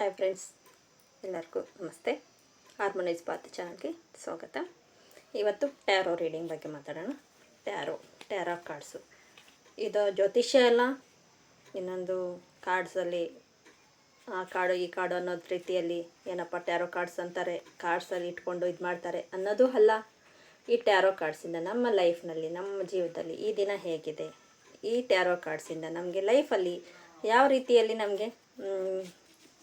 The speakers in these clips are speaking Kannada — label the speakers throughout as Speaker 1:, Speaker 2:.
Speaker 1: ಹಾಯ್ ಫ್ರೆಂಡ್ಸ್, ಎಲ್ಲರಿಗೂ ನಮಸ್ತೆ. ಹಾರ್ಮೋನೈಸ್ ಬಾತ್ ಚಾನಲ್ಗೆ ಸ್ವಾಗತ. ಇವತ್ತು ಟ್ಯಾರೋ ರೀಡಿಂಗ್ ಬಗ್ಗೆ ಮಾತಾಡೋಣ. Tarot tarot cards. ಇದು ಜ್ಯೋತಿಷ್ಯ ಅಲ್ಲ, ಇನ್ನೊಂದು ಕಾರ್ಡ್ಸಲ್ಲಿ, ಆ ಕಾರ್ಡು, ಈ ಕಾರ್ಡು ಅನ್ನೋದು ರೀತಿಯಲ್ಲಿ ಏನಪ್ಪ ಟ್ಯಾರೋ ಕಾರ್ಡ್ಸ್ ಅಂತಾರೆ, ಕಾರ್ಡ್ಸಲ್ಲಿ ಇಟ್ಕೊಂಡು ಇದು ಮಾಡ್ತಾರೆ ಅನ್ನೋದು ಅಲ್ಲ. ಈ ಟ್ಯಾರೋ ಕಾರ್ಡ್ಸಿಂದ ನಮ್ಮ ಲೈಫ್ನಲ್ಲಿ, ನಮ್ಮ ಜೀವನದಲ್ಲಿ ಈ ದಿನ ಹೇಗಿದೆ? ಈ ಟ್ಯಾರೋ ಕಾರ್ಡ್ಸಿಂದ ನಮಗೆ ಲೈಫಲ್ಲಿ ಯಾವ ರೀತಿಯಲ್ಲಿ ನಮಗೆ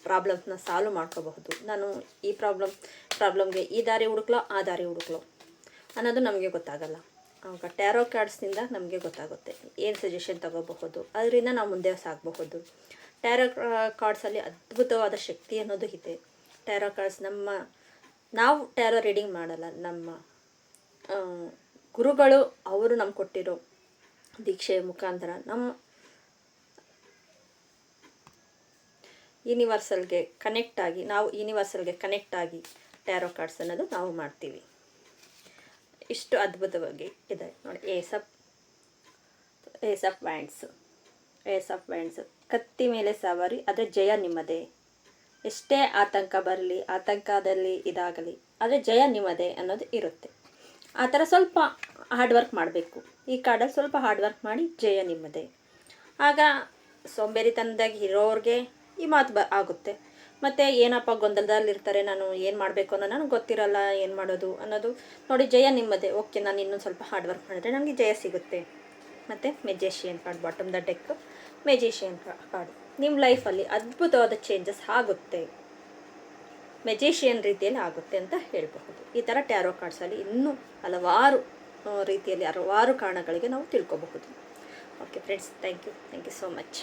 Speaker 1: ಪ್ರಾಬ್ಲಮ್ಸ್ನ ಸಾಲ್ವ್ ಮಾಡ್ಕೋಬಹುದು. ನಾನು ಈ ಪ್ರಾಬ್ಲಮ್, ಪ್ರಾಬ್ಲಮ್ಗೆ ಈ ದಾರಿ ಹುಡುಕ್ಲೋ, ಆ ದಾರಿ ಹುಡುಕ್ಲೋ ಅನ್ನೋದು ನಮಗೆ ಗೊತ್ತಾಗಲ್ಲ. ಆವಾಗ ಟ್ಯಾರೋ ಕಾರ್ಡ್ಸ್ನಿಂದ ನಮಗೆ ಗೊತ್ತಾಗುತ್ತೆ. ಏನು ಸಜೆಷನ್ ತಗೋಬಹುದು? ಅದರಿಂದ ನಾವು ಮುಂದೆ ಸಾಗಬಹುದು. ಟ್ಯಾರೋ ಕಾರ್ಡ್ಸಲ್ಲಿ ಅದ್ಭುತವಾದ ಶಕ್ತಿ ಅನ್ನೋದು ಇದೆ. ಟ್ಯಾರೋ ಕಾರ್ಡ್ಸ್ ನಮ್ಮ, ನಾವು ಟ್ಯಾರೋ ರೀಡಿಂಗ್ ಮಾಡಲ್ಲ. ನಮ್ಮ ಗುರುಗಳು ಅವರು ನಮ್ಗೆ ಕೊಟ್ಟಿರೋ ದೀಕ್ಷೆಯ ಮುಖಾಂತರ ನಮ್ಮ ಯೂನಿವರ್ಸಲ್ಗೆ ಕನೆಕ್ಟ್ ಆಗಿ, ನಾವು ಯೂನಿವರ್ಸಲ್ಗೆ ಕನೆಕ್ಟ್ ಆಗಿ ಟ್ಯಾರೋ ಕಾರ್ಡ್ಸ್ ಅನ್ನೋದು ನಾವು ಮಾಡ್ತೀವಿ. ಇಷ್ಟು ಅದ್ಭುತವಾಗಿ ಇದೆ. ನೋಡಿ ace of ace of wands ace of ಕತ್ತಿ ಮೇಲೆ ಸವಾರಿ, ಆದರೆ ಜಯ ನಿಮ್ಮದೇ. ಎಷ್ಟೇ ಆತಂಕ ಬರಲಿ, ಆತಂಕದಲ್ಲಿ ಇದಾಗಲಿ, ಆದರೆ ಜಯ ನಿಮ್ಮದೇ ಅನ್ನೋದು ಇರುತ್ತೆ. ಆ ಥರ ಸ್ವಲ್ಪ ಹಾರ್ಡ್ ವರ್ಕ್ ಮಾಡಬೇಕು. ಈ ಕಾರ್ಡಲ್ಲಿ ಸ್ವಲ್ಪ ಹಾರ್ಡ್ ವರ್ಕ್ ಮಾಡಿ ಜಯ ನಿಮ್ಮದೇ. ಆಗ ಸೋಂಬೇರಿತನದಾಗಿ ಇರೋರಿಗೆ ಈ ಮಾತು ಬ ಆಗುತ್ತೆ. ಮತ್ತು ಏನಪ್ಪ ಗೊಂದಲದಲ್ಲಿರ್ತಾರೆ, ನಾನು ಏನು ಮಾಡಬೇಕು ಅನ್ನೋ ನನಗೆ ಗೊತ್ತಿರಲ್ಲ, ಏನು ಮಾಡೋದು ಅನ್ನೋದು. ನೋಡಿ, ಜಯ ನಿಮ್ಮದೇ. ಓಕೆ, ನಾನು ಇನ್ನೊಂದು ಸ್ವಲ್ಪ ಹಾರ್ಡ್ ವರ್ಕ್ ಮಾಡಿದ್ರೆ ನನಗೆ ಜಯ ಸಿಗುತ್ತೆ. ಮತ್ತು magician card bottom the deck magician card ನಿಮ್ಮ ಲೈಫಲ್ಲಿ ಅದ್ಭುತವಾದ ಚೇಂಜಸ್ ಆಗುತ್ತೆ. ಮೆಜೇಷಿಯನ್ ರೀತಿಯಲ್ಲಿ ಆಗುತ್ತೆ ಅಂತ ಹೇಳಬಹುದು. ಈ ಥರ ಟ್ಯಾರೋ ಕಾರ್ಡ್ಸಲ್ಲಿ ಇನ್ನೂ ಹಲವಾರು ರೀತಿಯಲ್ಲಿ ಹಲವಾರು ಕಾರಣಗಳಿಗೆ ನಾವು ತಿಳ್ಕೊಬಹುದು. Okay friends thank you thank you so much